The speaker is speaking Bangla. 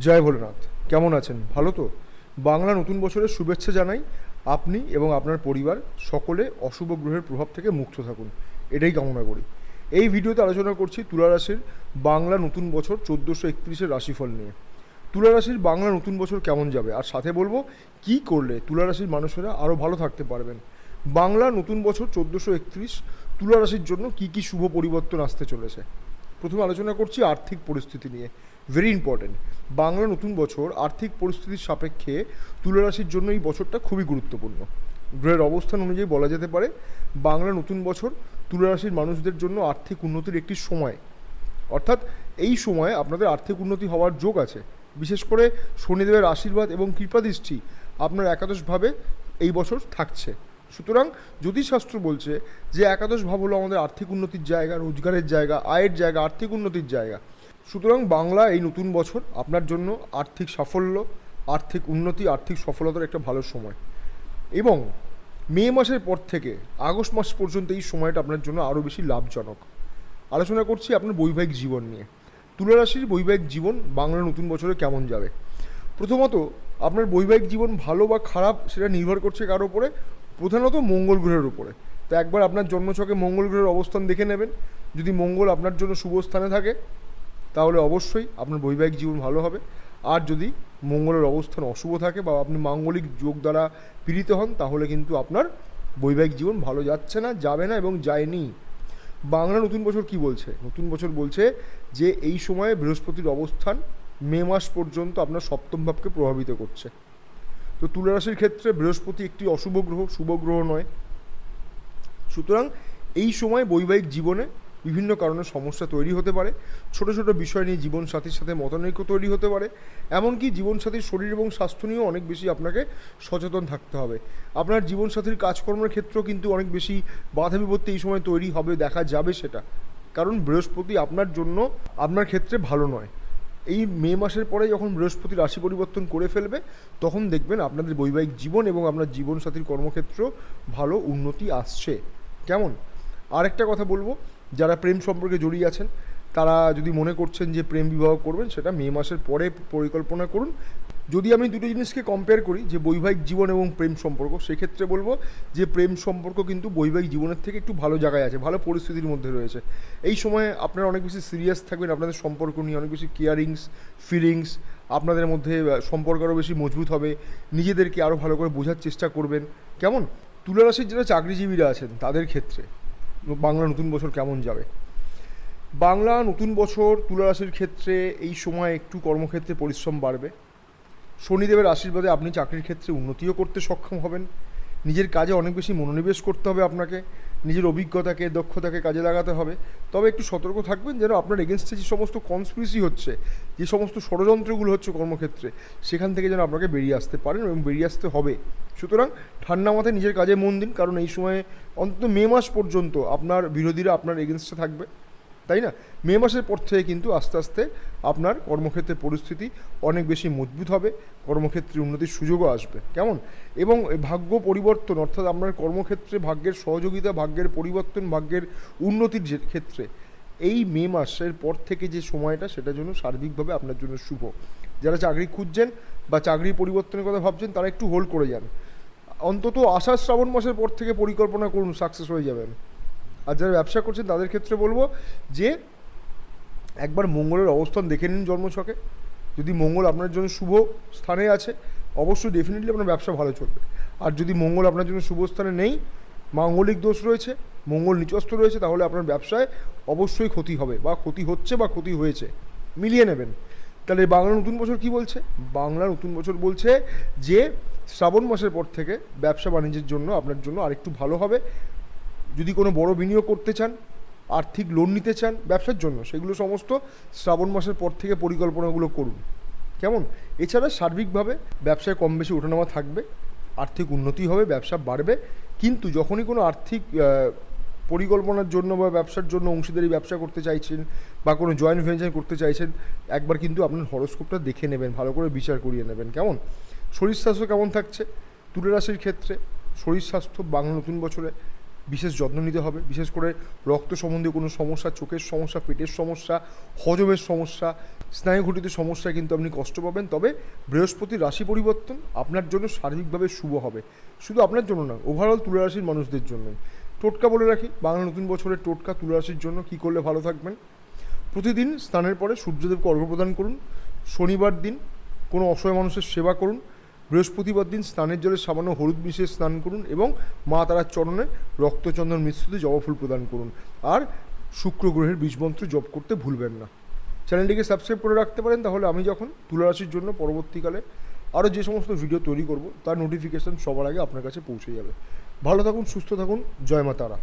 জয় ভোলেনাথ। কেমন আছেন? ভালো তো? বাংলা নতুন বছরের শুভেচ্ছা জানাই আপনি এবং আপনার পরিবার, সকলে অশুভ গ্রহের প্রভাব থেকে মুক্ত থাকুন। এটাই কামনা করি। এই ভিডিওতে আলোচনা করছি তুলা রাশির বাংলা নতুন বছর চোদ্দোশো একত্রিশের রাশিফল নিয়ে। তুলা রাশির বাংলা নতুন বছর কেমন যাবে? আর সাথে বলব, কি করলে তুলা রাশির মানুষেরা আরও ভালো থাকতে পারবেন? বাংলা নতুন বছর চোদ্দোশো একত্রিশ, তুলা রাশির জন্য কি কি শুভ পরিবর্তন আসতে চলেছে? প্রথমে আলোচনা করছি আর্থিক পরিস্থিতি নিয়ে। ভেরি ইম্পর্ট্যান্ট বাংলা নতুন বছর আর্থিক পরিস্থিতির সাপেক্ষে তুলারাশির জন্য এই বছরটা খুবই গুরুত্বপূর্ণ। গ্রহের অবস্থান অনুযায়ী বলা যেতে পারে, বাংলা নতুন বছর তুলারাশির মানুষদের জন্য আর্থিক উন্নতির একটি সময়। অর্থাৎ এই সময়ে আপনাদের আর্থিক উন্নতি হওয়ার যোগ আছে। বিশেষ করে শনিদেবের আশীর্বাদ এবং কৃপাদৃষ্টি আপনার একাদশভাবে এই বছর থাকছে। সুতরাং জ্যোতিষশাস্ত্র বলছে যে, একাদশ ভাব হলো আমাদের আর্থিক উন্নতির জায়গা, রোজগারের জায়গা, আয়ের জায়গা, আর্থিক উন্নতির জায়গা। সুতরাং বাংলা এই নতুন বছর আপনার জন্য আর্থিক সাফল্য, আর্থিক উন্নতি, আর্থিক সফলতার একটা ভালো সময়। এবং মে মাসের পর থেকে আগস্ট মাস পর্যন্ত এই সময়টা আপনার জন্য আরও বেশি লাভজনক। আলোচনা করছি আপনার বৈবাহিক জীবন নিয়ে। তুলা রাশির বৈবাহিক জীবন বাংলা নতুন বছরে কেমন যাবে? প্রথমত, আপনার বৈবাহিক জীবন ভালো বা খারাপ সেটা নির্ভর করছে কার উপরে? প্রধানত মঙ্গল গ্রহের উপরে। তো একবার আপনার জন্মছকে মঙ্গল গ্রহের অবস্থান দেখে নেবেন। যদি মঙ্গল আপনার জন্য শুভ স্থানে থাকে তাহলে অবশ্যই আপনার বৈবাহিক জীবন ভালো হবে। আর যদি মঙ্গলের অবস্থান অশুভ থাকে বা আপনি মাঙ্গলিক যোগ দ্বারা পীড়িত হন, তাহলে কিন্তু আপনার বৈবাহিক জীবন ভালো যাচ্ছে না, যাবে না এবং যায়নি। বাংলা নতুন বছর কি বলছে? নতুন বছর বলছে যে এই সময়ে বৃহস্পতির অবস্থান মে মাস পর্যন্ত আপনার সপ্তম ভাবকে প্রভাবিত করছে। তো তুলা রাশির ক্ষেত্রে বৃহস্পতি একটি অশুভ গ্রহ, শুভ গ্রহ নয়। সুতরাং এই সময় বৈবাহিক জীবনে বিভিন্ন কারণে সমস্যা তৈরি হতে পারে, ছোট ছোট বিষয় নিয়ে জীবনসাথীর সাথে মতানৈক্য তৈরি হতে পারে, এমনকি জীবনসাথীর শরীর এবং স্বাস্থ্য নিয়েও অনেক বেশি আপনাকে সচেতন থাকতে হবে। আপনার জীবনসাথীর কাজকর্মের ক্ষেত্রেও কিন্তু অনেক বেশি বাধা বিপত্তি এই সময় তৈরি হবে, দেখা যাবে সেটা। কারণ বৃহস্পতি আপনার জন্য আপনার ক্ষেত্রে ভালো নয়। এই মে মাসের পরে যখন বৃহস্পতি রাশি পরিবর্তন করে ফেলবে, তখন দেখবেন আপনাদের বৈবাহিক জীবন এবং আপনার জীবনসাথীর কর্মক্ষেত্র ভালো উন্নতি আসছে। কেমন? আরেকটা কথা বলব যারা প্রেম সম্পর্কে জড়িয়ে আছেন, তারা যদি মনে করছেন যে প্রেম বিবাহ করবেন, সেটা মে মাসের পরে পরিকল্পনা করুন। যদি আমি দুটো জিনিসকে কম্পেয়ার করি, যে বৈবাহিক জীবন এবং প্রেম সম্পর্ক, সেক্ষেত্রে বলব যে প্রেম সম্পর্ক কিন্তু বৈবাহিক জীবনের থেকে একটু ভালো জায়গায় আছে, ভালো পরিস্থিতির মধ্যে রয়েছে। এই সময় আপনারা অনেক বেশি সিরিয়াস থাকবেন, আপনাদের সম্পর্ক নিয়ে অনেক বেশি কেয়ারিংস ফিলিংস আপনাদের মধ্যে সম্পর্ক আরও বেশি মজবুত হবে, নিজেদেরকে আরও ভালো করে বোঝার চেষ্টা করবেন। কেমন? তুলা রাশির যারা চাকরিজীবীরা আছেন, তাদের ক্ষেত্রে। বাংলা নতুন বছর কেমন যাবে? বাংলা নতুন বছর তুলা রাশির ক্ষেত্রে এই সময় একটু কর্মক্ষেত্রে পরিশ্রম বাড়বে। শনিদেবের আশীর্বাদে আপনি চাকরির ক্ষেত্রে উন্নতিও করতে সক্ষম হবেন। নিজের কাজে অনেক বেশি মনোনিবেশ করতে হবে আপনাকে। নিজের অভিজ্ঞতাকে, দক্ষতাকে কাজে লাগাতে হবে। তবে একটু সতর্ক থাকবেন যেন আপনার এগেনস্টে যে সমস্ত কনস্পিরেসি হচ্ছে, যে সমস্ত ষড়যন্ত্রগুলো হচ্ছে কর্মক্ষেত্রে, সেখান থেকে যেন আপনাকে বেরিয়ে আসতে পারেন এবং বেরিয়ে আসতে হবে। সুতরাং ঠান্ডা মাথায় নিজের কাজে মন দিন, কারণ এই সময়ে অন্তত মে মাস পর্যন্ত আপনার বিরোধীরা আপনার এগেনস্টে থাকবে। তাই না? মে মাসের পর থেকে কিন্তু আস্তে আস্তে আপনার কর্মক্ষেত্রের পরিস্থিতি অনেক বেশি মজবুত হবে কর্মক্ষেত্রে উন্নতির সুযোগও আসবে। কেমন? এবং ভাগ্য পরিবর্তন, অর্থাৎ আপনার কর্মক্ষেত্রে ভাগ্যের সহযোগিতা, ভাগ্যের পরিবর্তন, ভাগ্যের উন্নতির যে ক্ষেত্রে, এই মে মাসের পর থেকে যে সময়টা সেটার জন্য সার্বিকভাবে আপনার জন্য শুভ। যারা চাকরি খুঁজছেন বা চাকরি পরিবর্তনের কথা ভাবছেন, তারা একটু হোল্ড করে যান। অন্তত আষাঢ় শ্রাবণ মাসের পর থেকে পরিকল্পনা করুন সাকসেস হয়ে যাবেন। আর যারা ব্যবসা করছেন তাদের ক্ষেত্রে বলব যে একবার মঙ্গলের অবস্থান দেখে নিন জন্মছকে। যদি মঙ্গল আপনার জন্য শুভ স্থানে আছে, অবশ্যই ডেফিনেটলি আপনার ব্যবসা ভালো চলবে। আর যদি মঙ্গল আপনার জন্য শুভ স্থানে নেই, মাঙ্গলিক দোষ রয়েছে, মঙ্গল নিচস্থ রয়েছে, তাহলে আপনার ব্যবসায় অবশ্যই ক্ষতি হবে বা ক্ষতি হচ্ছে বা ক্ষতি হয়েছে। মিলিয়ে নেবেন। তাহলে বাংলা নতুন বছর কি বলছে? বাংলা নতুন বছর বলছে যে শ্রাবণ মাসের পর থেকে ব্যবসা বাণিজ্যের জন্য আপনার জন্য আরেকটু ভালো হবে। যদি কোনো বড় বিনিয়োগ করতে চান, আর্থিক লোন নিতে চান, ব্যবসার জন্য, সেগুলো সমস্ত শ্রাবণ মাসের পর থেকে পরিকল্পনাগুলো করুন। কেমন? এছাড়া সার্বিকভাবে ব্যবসায় কম বেশি ওঠানামা থাকবে, আর্থিক উন্নতি হবে, ব্যবসা বাড়বে। কিন্তু যখনই কোনো আর্থিক পরিকল্পনার জন্য বা ব্যবসার জন্য অংশীদারি ব্যবসা করতে চাইছেন বা কোনো জয়েন্ট ভেঞ্চার করতে চাইছেন, একবার কিন্তু আপনার হরস্কোপটা দেখে নেবেন, ভালো করে বিচার করিয়ে নেবেন। কেমন? শরীর স্বাস্থ্য কেমন থাকছে? তুলে রাশির ক্ষেত্রে শরীর স্বাস্থ্য বাংলা নতুন বছরে বিশেষ যত্ন নিতে হবে। বিশেষ করে রক্ত সম্বন্ধীয় কোনো সমস্যা, চোখের সমস্যা, পেটের সমস্যা, হজমের সমস্যা, স্নায়ুঘটিত সমস্যায় কিন্তু আপনি কষ্ট পাবেন। তবে বৃহস্পতির রাশি পরিবর্তন আপনার জন্য শারীরিকভাবে শুভ হবে। শুধু আপনার জন্য না ওভারঅল তুলা রাশির মানুষদের জন্যই। টোটকা বলে রাখি, বাংলা নতুন বছরের টোটকা তুলা রাশির জন্য কী করলে ভালো থাকবেন? প্রতিদিন স্নানের পরে সূর্যদেবকে অর্ঘ্য প্রদান করুন। শনিবার দিন কোনো অসহায় মানুষের সেবা করুন। বৃহস্পতিবার দিন স্নানের জলে সামান্য হলুদ মিশিয়ে স্নান করুন এবং মা তারার চরণে রক্তচন্দন মিশ্রিত জবাফুল প্রদান করুন। আর শুক্র গ্রহের বীজমন্ত্র জপ করতে ভুলবেন না। চ্যানেলটিকে সাবস্ক্রাইব করে রাখতে পারেন, তাহলে আমি যখন তুলা রাশির জন্য পরবর্তীকালে আরও যে সমস্ত ভিডিও তৈরি করব, তার নোটিফিকেশান সবার আগে আপনার কাছে পৌঁছে যাবে। ভালো থাকুন, সুস্থ থাকুন, জয় মা তারা।